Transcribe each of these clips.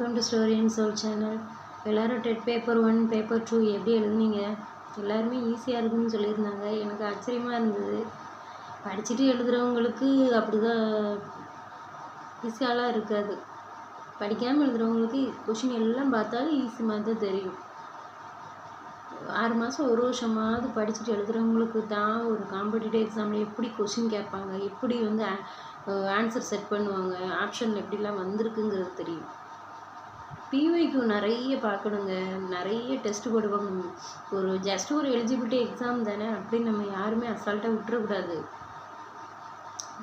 Welcome to story and soul channel எல்லோரும் TET paper one paper two எப்படி எழுதுனீங்க? எல்லாருமே ஈஸியாக இருக்குன்னு சொல்லியிருந்தாங்க. எனக்கு ஆச்சரியமாக இருந்தது. படிச்சுட்டு எழுதுகிறவங்களுக்கு அப்படி தான் ஈஸியாலாம் இருக்காது. படிக்காமல் எழுதுகிறவங்களுக்கு கொஷின் எல்லாம் பார்த்தாலும் ஈஸி மாதிரி தான் தெரியும். ஆறு மாதம் ஒரு வருஷமாவது படிச்சுட்டு எழுதுகிறவங்களுக்கு தான் ஒரு காம்படிட்டிவ் எக்ஸாமில் எப்படி கொஷின் கேட்பாங்க? எப்படி வந்து ஆன்சர் செட் பண்ணுவாங்க? ஆப்ஷனில் எப்படிலாம் வந்திருக்குங்கிறது தெரியும். பிஒய்க்கு நிறைய பார்க்கணுங்க. நிறைய டெஸ்ட்டு போடுவாங்க. ஒரு ஜஸ்ட் ஒரு எலிஜிபிலிட்டி எக்ஸாம் தானே? அப்படின்னு நம்ம யாருமே அசால்ட்டாக விட்டுறக்கூடாது.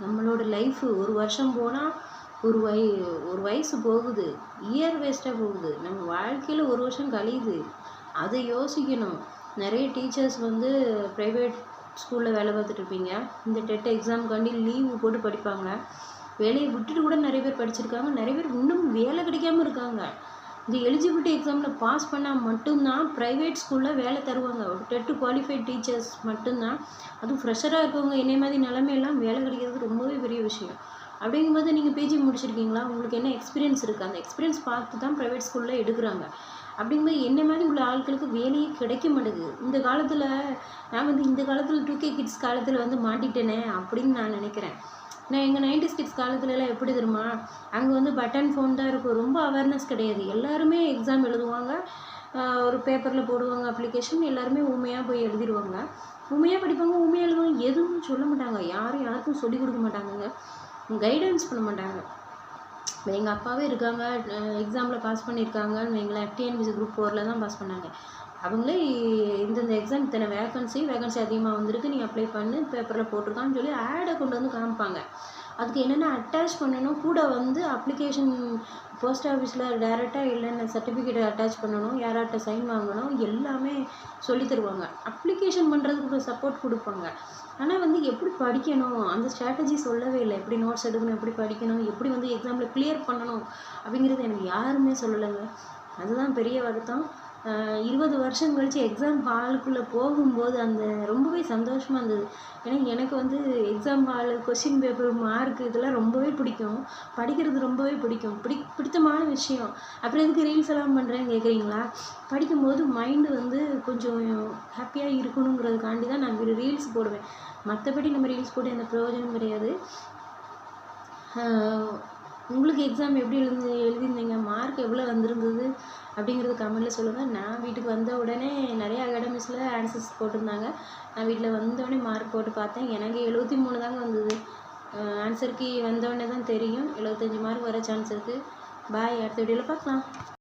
நம்மளோட லைஃபு ஒரு வருஷம் போனால் ஒரு வய ஒரு வயசு போகுது. இயர் வேஸ்ட்டாக போகுது. நம்ம வாழ்க்கையில் ஒரு வருஷம் கழியுது. அதை யோசிக்கணும். நிறைய டீச்சர்ஸ் வந்து ப்ரைவேட் ஸ்கூலில் வேலை பார்த்துட்டு இருப்பீங்க. இந்த டெட் எக்ஸாமுக்காண்டி லீவு போட்டு படிப்பாங்க. வேலையை விட்டுட்டு கூட நிறைய பேர் படிச்சிருக்காங்க. நிறைய பேர் இன்னும் வேலை கிடைக்காம இருக்காங்க. இந்த எலிஜிபிலிட்டி எக்ஸாமில் பாஸ் பண்ணால் மட்டும்தான் ப்ரைவேட் ஸ்கூலில் வேலை தருவாங்க. ஒரு டெட்டு குவாலிஃபைட் டீச்சர்ஸ் மட்டும்தான். அதுவும் ஃப்ரெஷராக இருக்கவங்க என்னை மாதிரி நிலமையெல்லாம் வேலை கிடைக்கிறது ரொம்பவே பெரிய விஷயம். அப்படிங்கும்போது நீங்கள் பிஜி முடிச்சிருக்கீங்களா? உங்களுக்கு என்ன எக்ஸ்பீரியன்ஸ் இருக்குது அந்த எக்ஸ்பீரியன்ஸ் பார்த்து தான் ப்ரைவேட் ஸ்கூலில் எடுக்கிறாங்க. அப்படிங்கும்போது என்ன மாதிரி உள்ள ஆட்களுக்கு வேலையே கிடைக்க மாட்டேங்குது. இந்த காலத்தில் நான் வந்து இந்த காலத்தில் டூ கே கிட்ஸ் காலத்தில் வந்து மாட்டிட்டேனே அப்படின்னு நான் நினைக்கிறேன். நான் எங்கள் நைன்டி ஸ்கிட்ஸ் காலத்துலலாம் எப்படி தெரியுமா? அங்கே வந்து பட்டன் ஃபோன் தான் இருக்கும். ரொம்ப அவேர்னஸ் கிடையாது. எல்லாருமே எக்ஸாம் எழுதுவாங்க. ஒரு பேப்பரில் போடுவாங்க அப்ளிகேஷன் எல்லாருமே உண்மையாக போய் எழுதிடுவாங்க. உண்மையாக படிப்பாங்க உண்மையாக எழுதுவாங்க. எதுவும் சொல்ல மாட்டாங்க. யாரும் யாருக்கும் சொல்லிக் கொடுக்க மாட்டாங்கங்க. கைடன்ஸ் பண்ண மாட்டாங்க. எங்கள் அப்பாவே இருக்காங்க எக்ஸாமில் பாஸ் பண்ணியிருக்காங்கன்னு வைங்களேன் டிஎன்பிசி குரூப் ஃபோரில் தான் பாஸ் பண்ணாங்க. அவங்களே இந்தந்த எக்ஸாம் இத்தனை வேகன்சி வேகன்சி அதிகமாக வந்திருக்கு நீ அப்ளை பண்ணு பேப்பரில் போட்டிருக்கான்னு சொல்லி ஆடை கொண்டு வந்து காமிப்பாங்க. அதுக்கு என்னென்ன அட்டாச் பண்ணணும்? கூட வந்து அப்ளிகேஷன் போஸ்ட் ஆஃபீஸில் டேரெக்டாக இல்லைன்னு சர்டிஃபிகேட் அட்டாச் பண்ணணும். யார்கிட்ட சைன் வாங்கணும்? எல்லாமே சொல்லி தருவாங்க. அப்ளிகேஷன் பண்ணுறதுக்கு சப்போர்ட் கொடுப்பாங்க. ஆனால் வந்து எப்படி படிக்கணும்? அந்த ஸ்ட்ராட்டஜி சொல்லவே இல்லை. எப்படி நோட்ஸ் எடுக்கணும்? எப்படி படிக்கணும்? எப்படி வந்து எக்ஸாமில் கிளியர் பண்ணணும்? அப்படிங்கிறது எனக்கு யாருமே சொல்லலைங்க. அதுதான் பெரிய வருத்தம். இருபது வருஷம் கழித்து எக்ஸாம் ஹாலுக்குள்ளே போகும்போது அந்த ரொம்ப சந்தோஷமாக இருந்தது. ஏன்னா எனக்கு வந்து exam hall question paper mark இதெல்லாம் ரொம்பவே பிடிக்கும். படிக்கிறது ரொம்பவே பிடிக்கும். பிடி பிடித்தமான விஷயம். அப்புறம் எதுக்கு ரீல்ஸ் எல்லாம் பண்ணுறேன்னு கேட்குறீங்களா படிக்கும்போது மைண்டு வந்து கொஞ்சம் ஹாப்பியாக இருக்கணுங்கிறதுக்காண்டி தான் நான் ரீல்ஸ் போடுவேன். மற்றபடி நம்ம ரீல்ஸ் போட்டு எந்த பிரயோஜனம் கிடையாது. உங்களுக்கு எக்ஸாம் எப்படி எழுந்து எழுதியிருந்தீங்க? மார்க் எவ்வளோ வந்திருந்தது? அப்படிங்கிறது கமெண்ட்டில் சொல்லுங்கள் நான் வீட்டுக்கு வந்த உடனே நிறைய அகாடமிஸில் ஆன்சர்ஸ் போட்டிருந்தாங்க. நான் வீட்டில் வந்தோடனே மார்க் போட்டு பார்த்தேன். எனக்கு எழுபத்தி மூணு தாங்க வந்தது. ஆன்சருக்கு வந்தோடனே தான் தெரியும். எழுபத்தஞ்சி மார்க் வர சான்ஸ் இருக்குது பாய் அடுத்த வீடியோவில் பார்க்கலாம்.